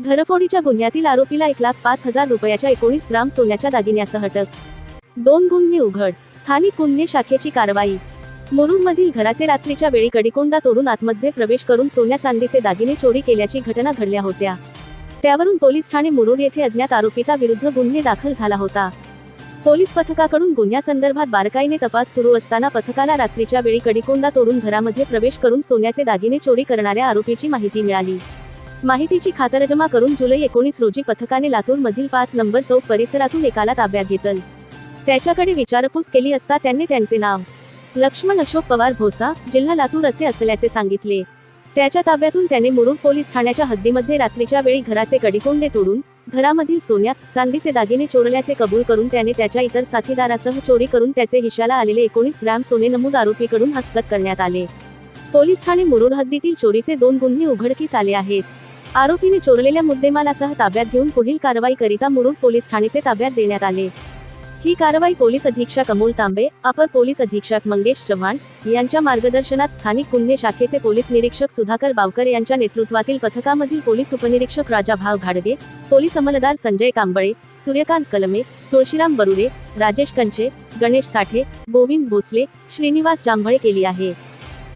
घरफोडीच्या गुन्ह्यातील आरोपीला एक लाख पाच हजार रुपयाच्या एकोणीस ग्राम सोन्याच्या दागिन्यासह अटक. दोन गुन्हे उघड. स्थानिक गुन्हे शाखेची कारवाई. मुरुडमधील घराचे रात्रीच्या वेळी कडीकोंडा तोडून आतमध्ये प्रवेश करून सोन्या चांदीचे दागिने चोरी केल्याची घटना घडल्या होत्या. त्यावरून पोलीस ठाणे मुरुड येथे अज्ञात आरोपिता विरुद्ध गुन्हे दाखल झाला होता. पोलीस पथकाकडून गुन्ह्यासंदर्भात बारकाईने तपास सुरू असताना पथकाला रात्रीच्या वेळी कडीकोंडा तोडून घरामध्ये प्रवेश करून सोन्याचे दागिने चोरी करणाऱ्या आरोपीची माहिती मिळाली. माहितीची खातरजमा करून जुलै एकोणीस रोजी पथकाने लातूर मधील पाच नंबर चौक परिसरातून एकाला ताब्यात घेतल. त्याच्याकडे विचारपूस केली असता त्यांनी त्यांचे नाव लक्ष्मण अशोक पवार भोसा जिल्हा लातूर असे असल्याचे सांगितले. त्याच्या ताब्यातून त्याने मुरुड पोलीस ठाण्याच्या हद्दीमध्ये रात्रीच्या वेळी घराचे कडीकोंडे तोडून घरामधील सोन्या चांदीचे दागिने चोरल्याचे कबूल करून त्याने त्याच्या इतर साथीदारासह चोरी करून त्याचे हिशाला आलेले एकोणीस ग्रॅम सोने नमूद आरोपीकडून हस्तगत करण्यात आले. पोलीस ठाणे मुरुड हद्दीतील चोरीचे दोन गुन्हे उघडकीस आले आहेत. आरोपीने चोरलेल्या मुद्देमालासह ताब्यात घेऊन पुढील कारवाई करिता मुरुड पोलीस ठाणेचे ताब्यात देण्यात आले. ही कारवाई पोलीस अधीक्षक अमोल तांबे अपर पोलीस अधीक्षक मंगेश चव्हाण यांच्या मार्गदर्शनात स्थानिक गुन्हे शाखेचे पोलीस निरीक्षक सुधाकर बावकर यांच्या नेतृत्वातील पथकामधील पोलीस उपनिरीक्षक राजा भाव घाडगे पोलीस अंमलदार संजय कांबळे सूर्यकांत कलमे तुळशीराम बरुडे राजेश कंचे गणेश साठे गोविंद भोसले श्रीनिवास जांभळे केली आहे.